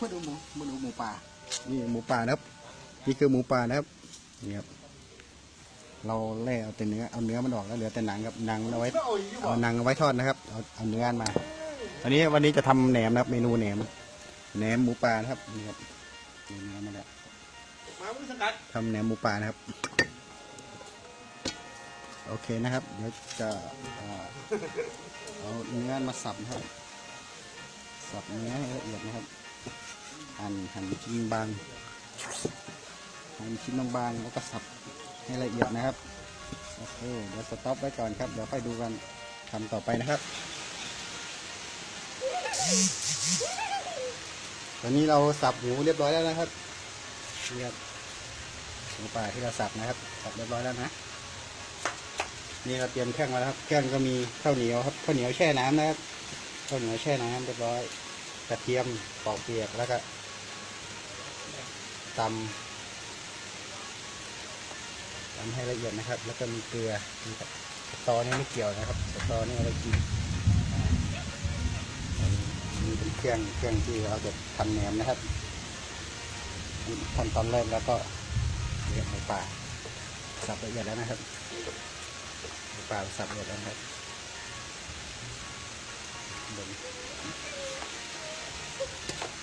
มาดูหมูมาดูหมูป่า นี่หมูป่านะครับ นี่คือหมูป่านะครับ นี่ครับ เราแล่เอาแต่เนื้อ เอาเนื้อมันออกแล้วเหลือแต่หนังครับ หนังมันเอาไว้ เอาหนังเอาไว้ทอดนะครับ เอาเอาเนื้อมาวันนี้วันนี้จะทำแหนมนะครับ เมนูแหนม แหนมหมูป่านะครับ นี่ครับนี่เนื้อมาแล้วมาวุ้นสกัดทำแหนมหมูป่านะครับ โอเคนะครับ เดี๋ยวจะเอ่อเอาเนื้อมาสับนะครับ สับเนื้อให้ละเอียดนะครับ หั่นหั่นชิ้นบางหั่นชิ้นบางๆแล้วก็สับให้ละเอียดนะครับโอเคเดี๋ยวสต็อปไว้ก่อนครับ เดี๋ยวค่อยดูกันทำต่อไปนะครับ ตอนนี้เราสับหมูเรียบร้อยแล้วนะครับนี่ครับหมูป่าที่เราสับนะครับ สับเรียบร้อยแล้วนะ นี่เราเตรียมเครื่องมาแล้วครับเครื่องก็มีข้าวเหนียวครับข้าวเหนียวแช่น้ำนะครับข้าวเหนียวแช่น้ำเรียบร้อย กระเทียมปอกเปียกแล้วก็ตำตำให้ละเอียดนะครับ แล้วก็มีเกลือนี่ครับตอนี่ไม่เกี่ยวนะครับตอนี่เอาไว้กินอ่าอันนี้เป็นเครื่องเครื่องที่เราจะทำแหนมนะครับขั้นตอนแรกแล้วก็เลี้ยงหมูป่าสับละเอียดแล้วนะครับหมูป่าสับละเอียดแล้วนะครับบน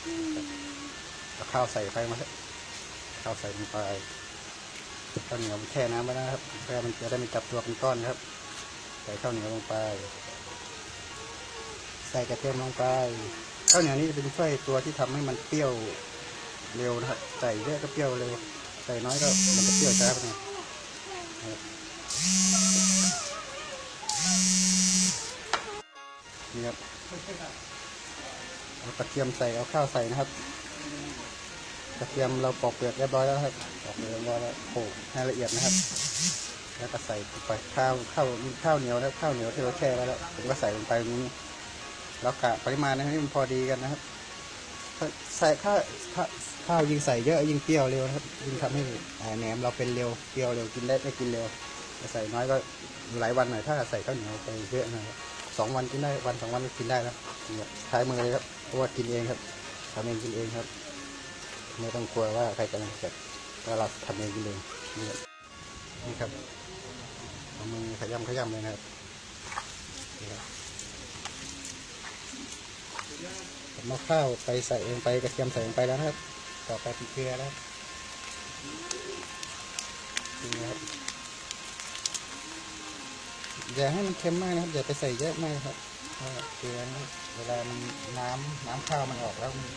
เอาข้าวใส่ไปมาครับข้าวใส่ลงไปข้าวเหนียวแช่น้ำไว้นะครับเพื่อมันจะได้ไม่จับตัวเป็นก้อนนะครับ ใส่ข้าวเหนียวลงไป ใส่กระเทียมลงไปข้าวเหนียวนี่จะเป็นช่วยตัวที่ทำให้มันเปรี้ยวเร็วนะครับ ใส่เยอะก็เปรี้ยวเร็ว ใส่น้อยก็มันจะเปรี้ยวช้าไปหน่อยนะครับนี่ครับ เอากระเทียมใส่เอาข้าวใส่นะครับ กระเทียมเราปอกเปลือกเรียบร้อยแล้วครับปอกเปลือกเรียบร้อยแล้วโขลกให้ละเอียดนะครับ แล้วก็ใส่ไปข้าวข้าวข้าวเหนียวแล้วข้าวเหนียวที่เราแช่ไว้แล้วผมก็ใส่ลงไปตรงนี้แล้วกะปริมาณให้มันพอดีกันนะครับใส่ข้าวข้าวข้าวยิ่งใส่เยอะยิ่งเปรี้ยวเร็วนะครับยิ่งทำให้แหนมเราเป็นเร็วเปรี้ยวเร็วกินได้ไม่กินเร็วใส่น้อยก็หลายวันหน่อยถ้าใส่ข้าวเหนียวไปเยอะหน่อยสองวันกินได้วันสองวันก็กินได้แล้วเนี่ยใช้มือเลยครับ ราะว่ากินเองครับทำเองกินเองครับ ไม่ต้องกลัวว่าใครจะมาเก็บก็เราทำเองกินเองนี่ครับนี่ครับเอามือขยำขยำเลยนะครับนี่ครับผมเอาข้าวไปใส่ลงไปกระเทียมใส่ลงไปแล้วนะครับ ต่อไปเป็นเกลือแล้วนี่ครับ อย่าให้มันเค็มมากนะครับ อย่าไปใส่เยอะมากครับเพราะว่าเกลือนะเวลามันน้ำน้ำข้าวมันออกแล้วมัน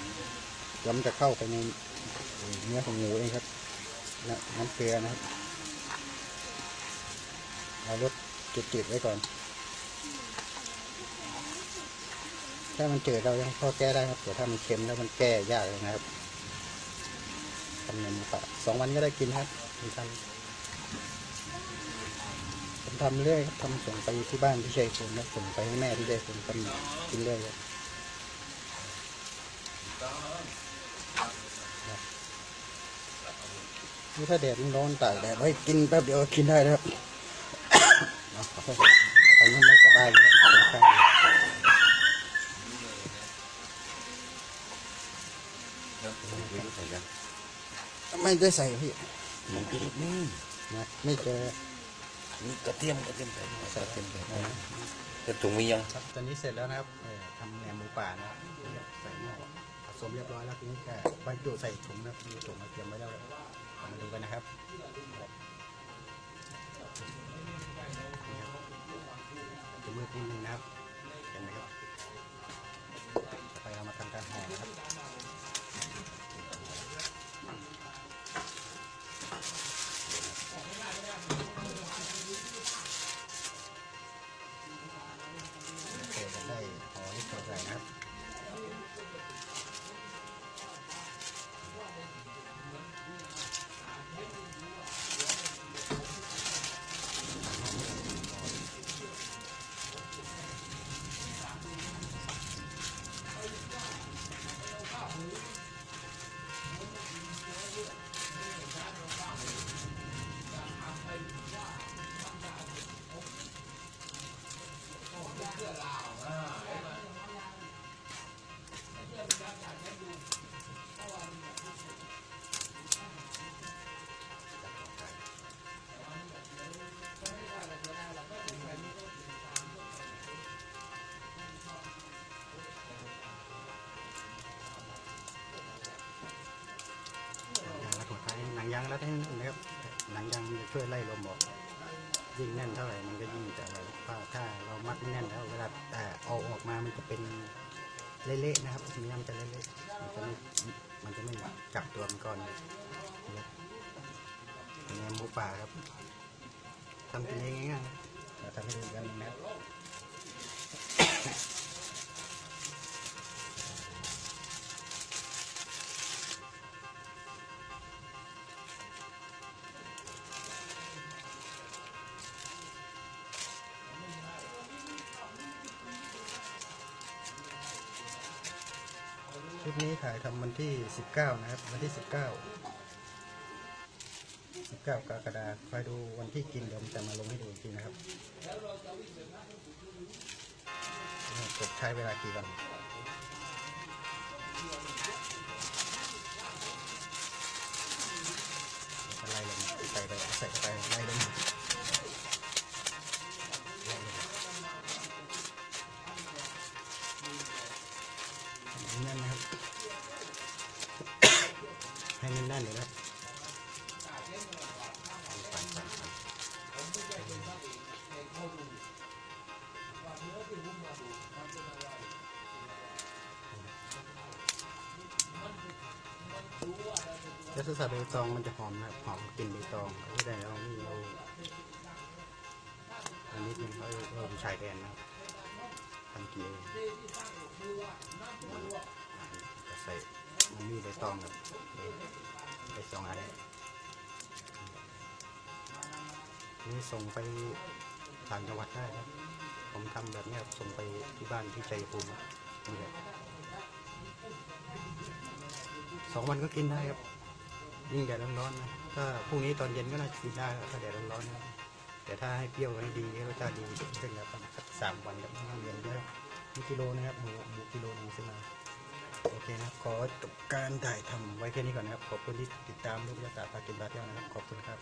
เดี๋ยวมันจะเข้าไปในเนื้อของหมูเองครับน้ำเกลือนะครับเอารสจืดๆไว้ก่อน ถ้ามันจืดเรายังพอแก้ได้ครับแต่ถ้ามันเค็มแล้วมันแก้ยากเลยนะครับทำเงินปะสองวันก็ได้กินครับผมทำผม ทำเรื่อยครับทำส่งไปที่บ้านที่ชัยภูมิแล้วส่งไปให้แม่ที่ชัยภูมิก็กินเรื่อยครับนี่ถ้าแดดมันร้อนตากแดดไว้กินแป๊บเดียวก็กินได้แล้วครับเอาขอโทษตอนนี้ไม่สบายเลยเป็นไข้เลยไม่ได้ใส่พี่มันกินนี่นะไม่เจอ นี่กระเทียมกระเทียมใส่ใส่เต็มเลยจะถุงมียังครับตอนนี้เสร็จแล้วนะครับทำแหนมหมูป่านะครับใส่หม้อผสมเรียบร้อยแล้วทีนี้แค่บรรจุใส่ถุงนะครับมีถุงมาเตรียมไว้แล้วมาดูกันนะครับจะมืดนิดนึงนะครับเห็นไหมครับไปเรามาทำการห่อนะครับ ยางรัดให้แน่นนะครับหนังยางมันจะช่วยไล่ลมออกยิ่งแน่นเท่าไหร่มันก็ยิ่งจะอะไรถ้าถ้าเรามัดแน่นแล้วเวลาแต่เอาออกมามันจะเป็นเละๆนะครับเนื้อมันจะเละๆมันจะไม่มันจะไม่จับตัวมันก่อนนะครับอันนี้หมูป่าครับทำกันเองง่ายๆเราทำให้ดูกันนะครับ คลิปนี้ถ่ายทำวันที่ 19 นะครับ วันที่ 19 19กรกฎาคมคอยดูวันที่กินเดี๋ยวผมจะมาลงให้ดูอีกทีนะครับนี่กบใช้เวลากี่วันเดี๋ยวจะไล่ลงใส่ไปใส่ไปไล่ลง แน่นนะครับ ให้แน่นๆเลยนะแล้วถ้าใส่ใบตองมันจะหอมนะหอมกลิ่นใบตองไม่ได้แล้วนี่เราอันนี้เป็นเขาเริ่มชายแดนนะครับ ทำกินเองจะใส่มันมีใบตองกับใบตองอันนี่ส่งไปต่างจังหวัดได้ครับ ผมทำแบบนี้ส่งไปที่บ้านที่ชัยภูมินี่แหละสองวันก็กินได้ครับยิ่งแดดร้อนๆนะถ้าพรุ่งนี้ตอนเย็นก็น่าจะกินได้ถ้าแดดร้อนๆนะ แต่ถ้าให้เปรี้ยวให้ดีรสชาติดีขึ้นแล้วประมาณสับสามวันกับห้าเดือนได้นี่กิโลนะครับหมูหมูกิโลหนึงซื้อมาโอเคนะขอจบการถ่ายทำไว้แค่นี้ก่อนนะครับ ขอบคุณที่ติดตามลูกยาตาพากินบาเที่ยวนะครับ ขอบคุณครับ